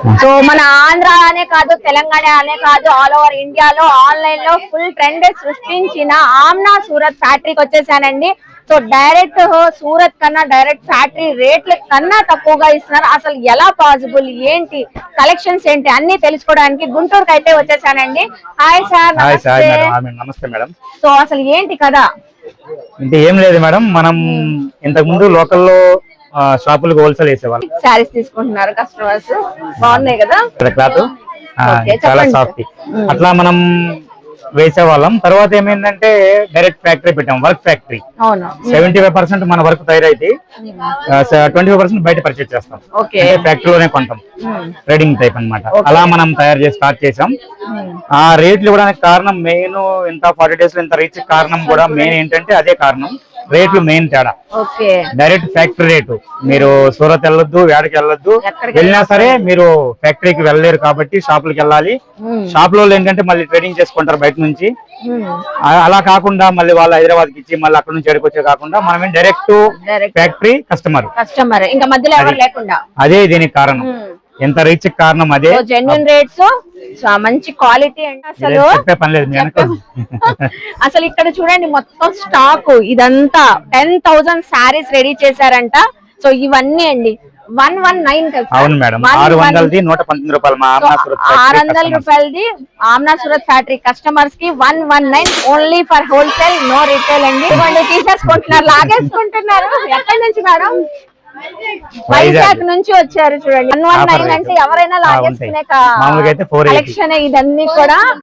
So మన ఆంధ్ర అనే కాదు తెలంగాణ అనే కాదు ఆల్ ఓవర్ ఇండియాలో ఆన్లైన్లో ఫుల్ ట్రెండ్ సృష్టించిన ఆమ్నా సూరత్ ఫ్యాక్టరీకి వచ్చేసానండి. సో డైరెక్ట్ సూరత్ కన్నా డైరెక్ట్ ఫ్యాక్టరీ రేట్ల కన్నా తక్కువగా ఇస్తున్నారు. అసలు ఎలా పాసిబుల్ ఏంటి? కలెక్షన్స్ ఏంటి? అన్ని తెలుసుకోవడానికి గుంటూరుకి అయితే వచ్చేసానండి హాయ్ సార్ నమస్తే. మేడం ఆమె నమస్తే మేడం సో అసలు ఏంటి కదా అంటే ఏం లేదు మేడం మనం ఇంతకు ముందు లోకల్లో షాపులకు హోల్సేల్ వేసేవాళ్ళం శారీస్ తీసుకుంటున్నారు కస్టమర్స్ బాగున్నాయి కదా? క్లాత్? చాలా. సాఫ్ట్ అట్లా మనం వేసేవాళ్ళం. తర్వాత ఏమైందంటే డైరెక్ట్ ఫ్యాక్టరీ పెట్టాం work factory seventy five percent మన వర్క్ తయారైతే ట్వంటీ ఫైవ్ పర్సెంట్ బయట పర్చేజ్ చేస్తాం. ఫ్యాక్టరీలోనే కొంటాం. ట్రేడింగ్ టైప్ అన్నమాట. అలా మనం తయారు చేసి స్టార్ట్ చేసాం. ఆ రేట్లు ఇవ్వడానికి కారణం మెయిన్ ఇంత ఫార్టీ డేస్లో ఇంత రీచ్ కారణం కూడా మెయిన్ ఏంటంటే అదే కారణం. రేట్లు మెయిన్ తేడా. Direct factory rate. మీరు సూరత్ వెళ్ళొద్దు వేడకి వెళ్ళొద్దు. వెళ్ళినా సరే మీరు ఫ్యాక్టరీకి వెళ్ళలేరు కాబట్టి షాపులకి వెళ్ళాలి. షాప్లో ఏంటంటే మళ్ళీ ట్రేడింగ్ చేసుకుంటారు బయట నుంచి. అలా కాకుండా మళ్ళీ వాళ్ళు హైదరాబాద్కి ఇచ్చి మళ్ళీ అక్కడ నుంచి ఎక్కడికి వచ్చే కాకుండా మనమే డైరెక్ట్ ఫ్యాక్టరీ కస్టమర్ కస్టమర్ ఇంకా మధ్యలో అదే. దీనికి కారణం. ఎంత రీచ్ కారణం అదే? జెన్యున్ రేట్స్ మంచి క్వాలిటీ అంటే అసలు అసలు ఇక్కడ చూడండి మొత్తం స్టాక్ ఇదంతా టెన్ థౌసండ్ శారీస్ రెడీ చేశారంట. సో ఇవన్నీ అండి. వన్ వన్ నైన్ అవును మేడం. ఆరు వందలది నూట పంతొమ్మిది రూపాయలు ఆరు వందల. రూపాయలది ఆమ్నా సూరత్ ఫ్యాక్టరీ కస్టమర్స్కి one one nine only for wholesale no retail అండి. ఇవ్వండి తీసేసుకుంటున్నారు లాగేసుకుంటున్నారు. ఎక్కడి నుంచి మేడం? వైజాగ్ నుంచి వచ్చారు చూడండి వన్ వన్ నైన్. అంటే ఎవరైనా లాగేసుకునే ఉంటాయి. మామూలుగా అయితే 480. కలెక్షన్ ఇదన్నీ కూడా